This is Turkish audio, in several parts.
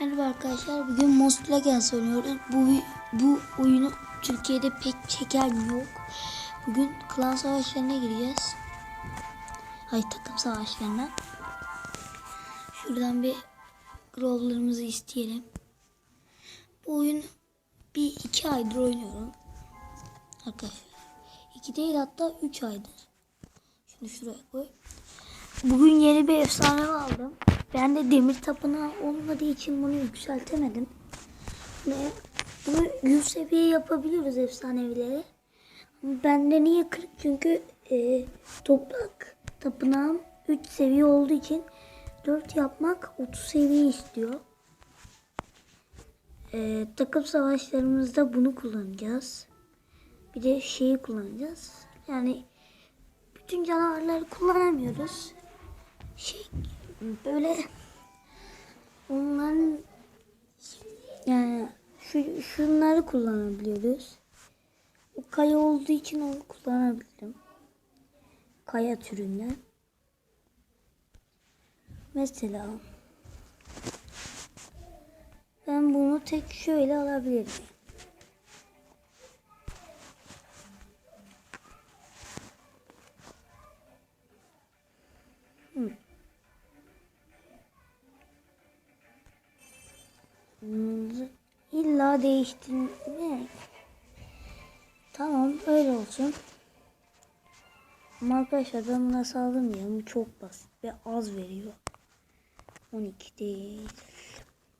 Merhaba arkadaşlar. Bugün Most Legends oynuyoruz. Bu bu oyunu Türkiye'de pek çeken yok. Bugün klan savaşlarına gireceğiz. Ay takım savaşlarına. Şuradan bir growler'ımızı isteyelim. Bu oyun bir iki aydır oynuyorum. Arkadaşlar. İki değil hatta üç aydır. Şimdi şuraya koy. Bugün yeni bir efsane aldım. Ben de demir tapınağı olmadığı için bunu yükseltemedim. Ve bunu 100 seviye yapabiliyoruz efsanevileri. Ama bende niye 40? Çünkü e, toprak tapınağım 3 seviye olduğu için 4 yapmak 30 seviye istiyor. E, takım savaşlarımızda bunu kullanacağız. Bir de şeyi kullanacağız. Yani bütün canavarları kullanamıyoruz. Şey böyle onların yani şu, şunları kullanabiliyoruz. O kaya olduğu için onu kullanabildim. Kaya türünden. Mesela ben bunu tek şöyle alabilirim. İlla değiştirme. Tamam öyle olsun. Ama arkadaşlar ben buna sağlamıyorum. Çok basit ve az veriyor. 12 değil.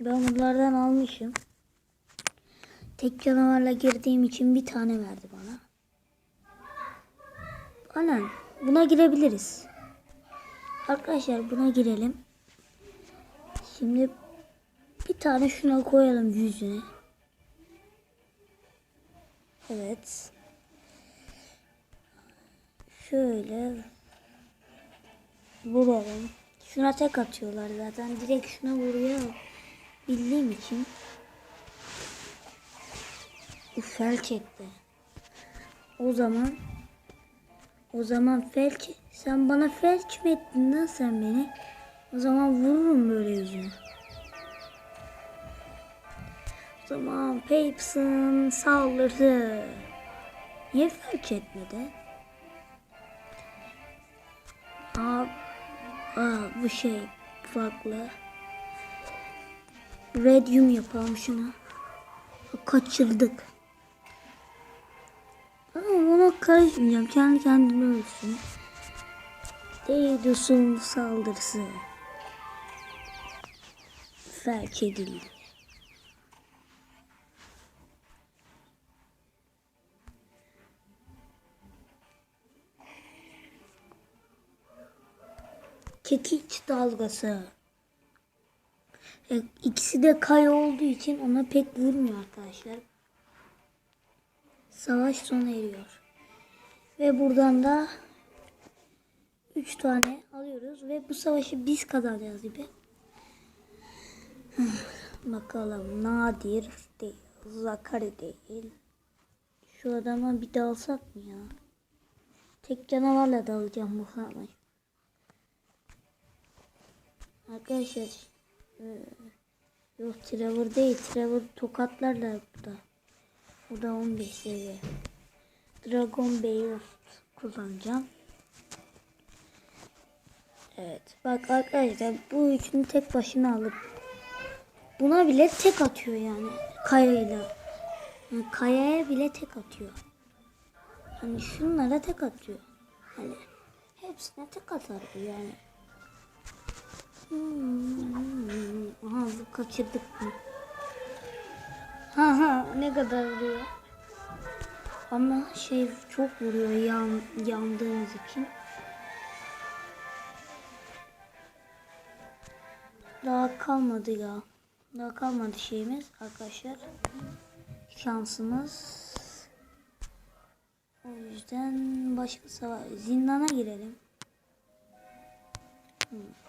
Ben bunlardan almışım. Tek canavarla girdiğim için bir tane verdi bana. Anan buna girebiliriz. Arkadaşlar buna girelim. Şimdi bir tane şuna koyalım yüzüne. Evet. Şöyle vuralım. Şuna tek atıyorlar zaten. Direkt şuna vuruyor. Bildiğim için. Uf, felç etti. O zaman o zaman felç sen bana felç mi ettin lan sen beni? O zaman vururum böyle yüzüne. Zaman Papes'ın saldırdı. Niye felç etmedi? Aa, aa, bu şey farklı. Radium yapalım şuna. Kaçırdık. Ama ona karışmayacağım. Kendi kendine ölsün. Deidos'un saldırısı. Felç edildi. Kekiç dalgası. E, İkisi de kaya olduğu için ona pek vurmuyor arkadaşlar. Savaş sona eriyor. Ve buradan da 3 tane alıyoruz ve bu savaşı biz kazanacağız gibi. Bakalım Nadir değil, Zakari değil. Şu adama bir dalsak mı ya? Tek canavarla dalacağım bu savaş. Arkadaşlar e, yok Trevor değil Trevor tokatlarla burada. Bu da 15 seviye. Dragon Bear kullanacağım. Evet bak arkadaşlar bu üçünü tek başına alıp buna bile tek atıyor yani kayayla. Yani kayaya bile tek atıyor. Hani şunlara tek atıyor. Hani hepsine tek atar yani. Hmm. Aha bu kaçırdık mı? Ha ha ne kadar vuruyor. Ama şey çok vuruyor yan, yandığımız için. Daha kalmadı ya. Daha kalmadı şeyimiz arkadaşlar. Şansımız. O yüzden başka savaş zindana girelim. Hmm.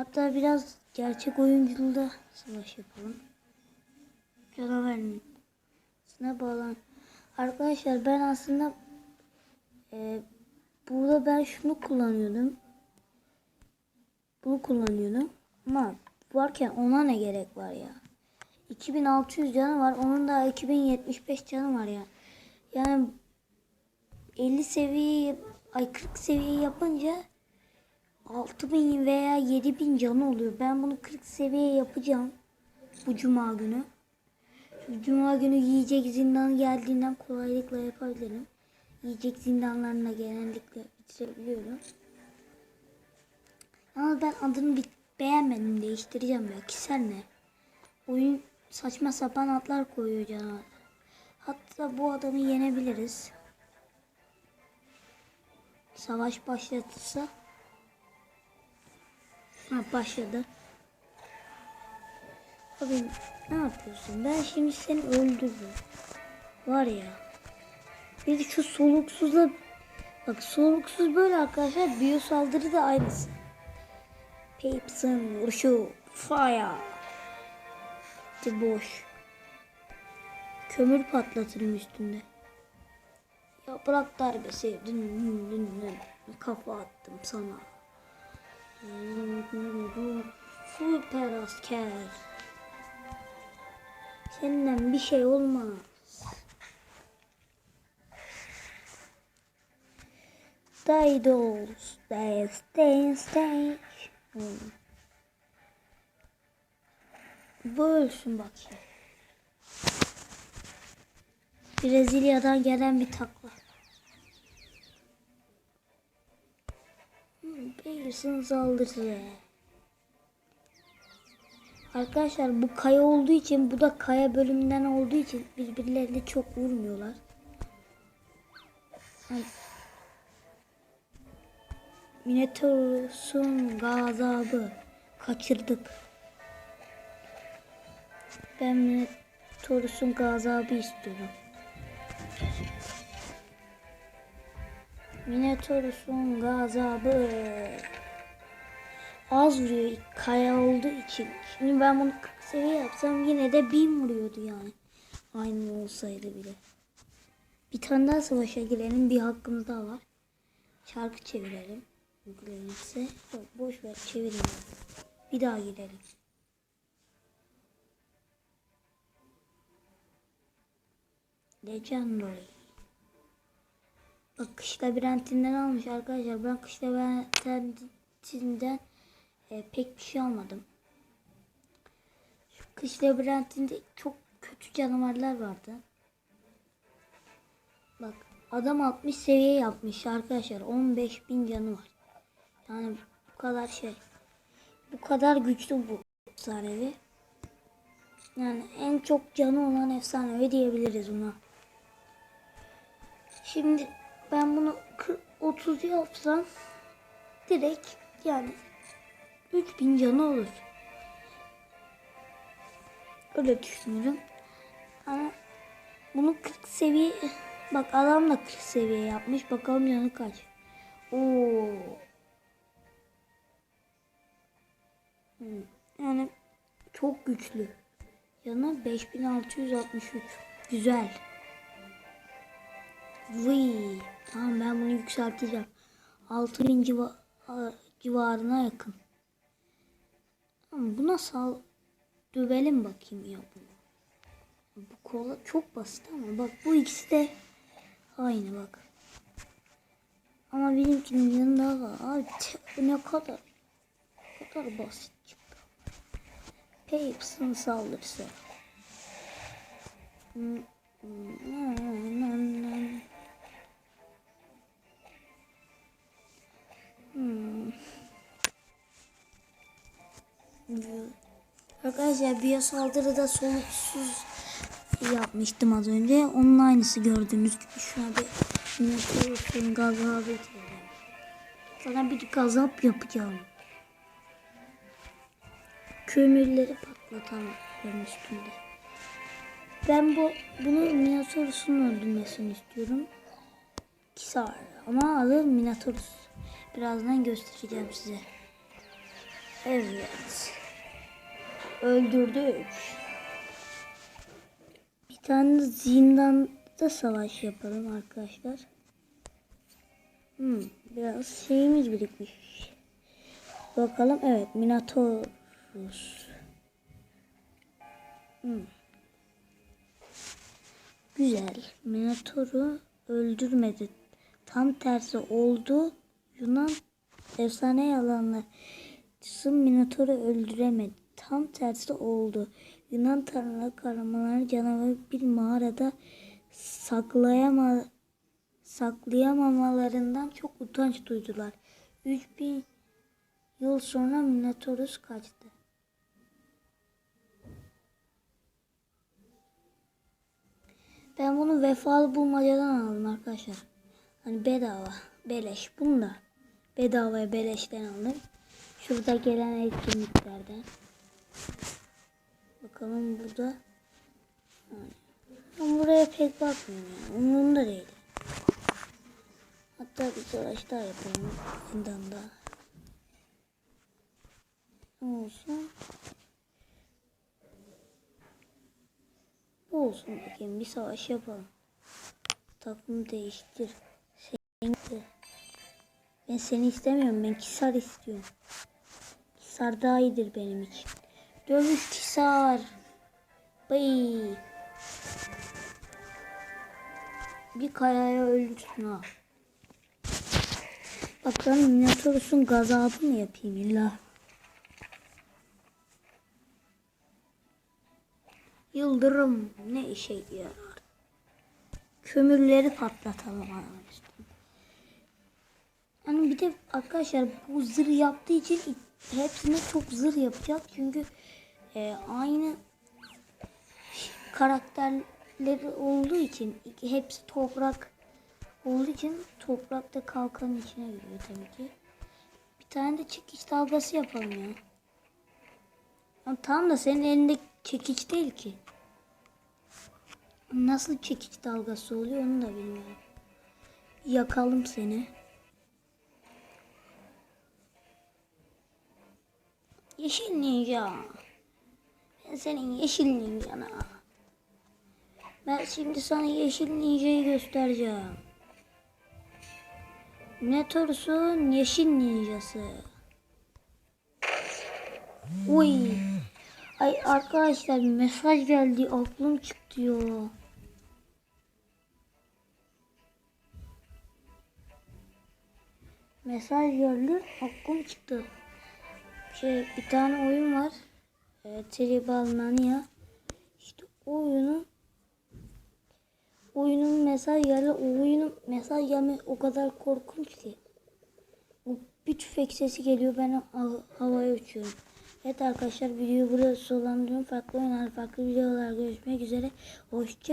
Hatta biraz gerçek oyunculuğunda savaş yapalım. Canavarın içine bağlan. Arkadaşlar ben aslında e, burada ben şunu kullanıyordum. Bunu kullanıyordum. Ama varken ona ne gerek var ya? 2600 canı var. Onun da 2075 canı var ya. Yani 50 seviye ay 40 seviye yapınca 6000 veya 7000 canı oluyor. Ben bunu 40 seviye yapacağım bu cuma günü. Şu cuma günü yiyecek zindan geldiğinden kolaylıkla yapabilirim. Yiyecek zindanlarına genellikle bitirebiliyorum. Ama ben adını bir beğenmedim değiştireceğim ya. Kişisel ne? Oyun saçma sapan atlar koyuyor canavar. Hatta bu adamı yenebiliriz. Savaş başlatırsa. Ha başladı. Abi ne yapıyorsun? Ben şimdi seni öldürürüm. Var ya. Bir de şu soluksuzla bak soluksuz böyle arkadaşlar biyo saldırı da aynısı. Pepsin vuruşu fire. İşte boş. Kömür patlatırım üstünde. Yaprak darbesi. Dün, dün, dün. Kafa attım sana. Süper asker. Senden bir şey olmaz. Didos, stay, stay, stay. Hmm. Bu ölsün bakayım. Brezilya'dan gelen bir takla. Pearson saldırısı. Arkadaşlar bu kaya olduğu için bu da kaya bölümünden olduğu için birbirlerine çok vurmuyorlar. Ay. Minotaurus'un gazabı kaçırdık. Ben Minotaurus'un gazabı istiyorum. Minotaurus'un gazabı az vuruyor kaya olduğu için. Şimdi ben bunu 40 seviye yapsam yine de 1000 vuruyordu yani. Aynı olsaydı bile. Bir tane daha savaşa girelim. Bir hakkımız daha var. Şarkı çevirelim. Yüklenirse. Yok boş ver çevirelim. Bir daha girelim. Legendary. Bak kış labirentinden almış arkadaşlar. Ben kış labirentinden e, pek bir şey almadım. Şu kış labirentinde çok kötü canavarlar vardı. Bak adam 60 seviye yapmış arkadaşlar. 15 bin canı var. Yani bu kadar şey. Bu kadar güçlü bu efsanevi. Yani en çok canı olan efsanevi diyebiliriz buna. Şimdi ben bunu 30 yapsam direkt yani 3000 canı olur. Öyle düşünüyorum. Ama bunu 40 seviye bak adam da 40 seviye yapmış. Bakalım canı kaç. Oo. Yani çok güçlü. Yanı 5663. Güzel. Vıy. Tamam ben bunu yükselteceğim. 6000 civa civarına yakın. Ama bu nasıl dövelim bakayım ya bunu. Bu kola çok basit ama bak bu ikisi de aynı bak. Ama benimkinin yanında var. Abi ne kadar ne kadar basit çıktı. Peps'in saldırısı. Hmm, hmm. Arkadaşlar bir saldırıda soluksuz yapmıştım az önce. Onun aynısı gördüğünüz gibi şu an bir Minotaurus'un gazabı. Sana bir gazap yapacağım. Kömürleri patlatalım üstünde. Ben bu bunu Minotaurus'un öldürmesini istiyorum. Kisar ama adı Minotaurus. Birazdan göstereceğim size. Evet. Öldürdük. Bir tane zindanda savaş yapalım arkadaşlar. Hmm, biraz şeyimiz birikmiş. Bakalım evet Minotaur Rus. Hmm. Güzel. Minotaur'u öldürmedi. Tam tersi oldu. Yunan efsane yalanlar. Minotaur'u öldüremedi. Tam tersi oldu. Yunan tanrıları kahramanları canavarı bir mağarada saklayama, saklayamamalarından çok utanç duydular. 3000 yıl sonra Minotaurus kaçtı. Ben bunu vefalı bulmacadan aldım arkadaşlar. Hani bedava, beleş. Bunu da bedavaya beleşten aldım. Şurada gelen etkinliklerden. Bakalım burada. Ben buraya pek bakmıyorum yani. Umurumda değil. Hatta bir savaş daha yapalım. Bundan da. Ne olsun? Bu olsun bakayım. Bir savaş yapalım. Takımı değiştir. Seni de. Ben seni istemiyorum. Ben Kisar istiyorum. Kisar daha iyidir benim için. Dövüş Kisar. Bıy. Bir kayaya öldürsün ha. Bak ben Minotaurus'un gazabı mı yapayım illa? Yıldırım ne işe yarar? Kömürleri patlatalım üstüne. Yani bir de arkadaşlar bu zırh yaptığı için hepsine çok zırh yapacak. Çünkü e, aynı karakterleri olduğu için hepsi toprak olduğu için toprakta kalkanın içine giriyor tabii ki. Bir tane de çekiç dalgası yapalım ya. Ama tamam da senin elinde çekiç değil ki. Nasıl çekiç dalgası oluyor onu da bilmiyorum. Yakalım seni. Yeşil ninja. Ben senin yeşil ninjana. Ben şimdi sana yeşil ninjayı göstereceğim. Minotaurus'un yeşil ninjası. Uy. Ay arkadaşlar mesaj geldi aklım çıktı ya. Mesaj geldi aklım çıktı. Şey bir tane oyun var. E, Tribal Mania. İşte o oyunu oyunun mesaj geldi. Oyunun mesaj gelme o kadar korkunç ki. O bir tüfek sesi geliyor ben ha- havaya uçuyorum. Evet arkadaşlar videoyu burada sonlandırıyorum. Farklı oyunlar, farklı videolar görüşmek üzere. Hoşça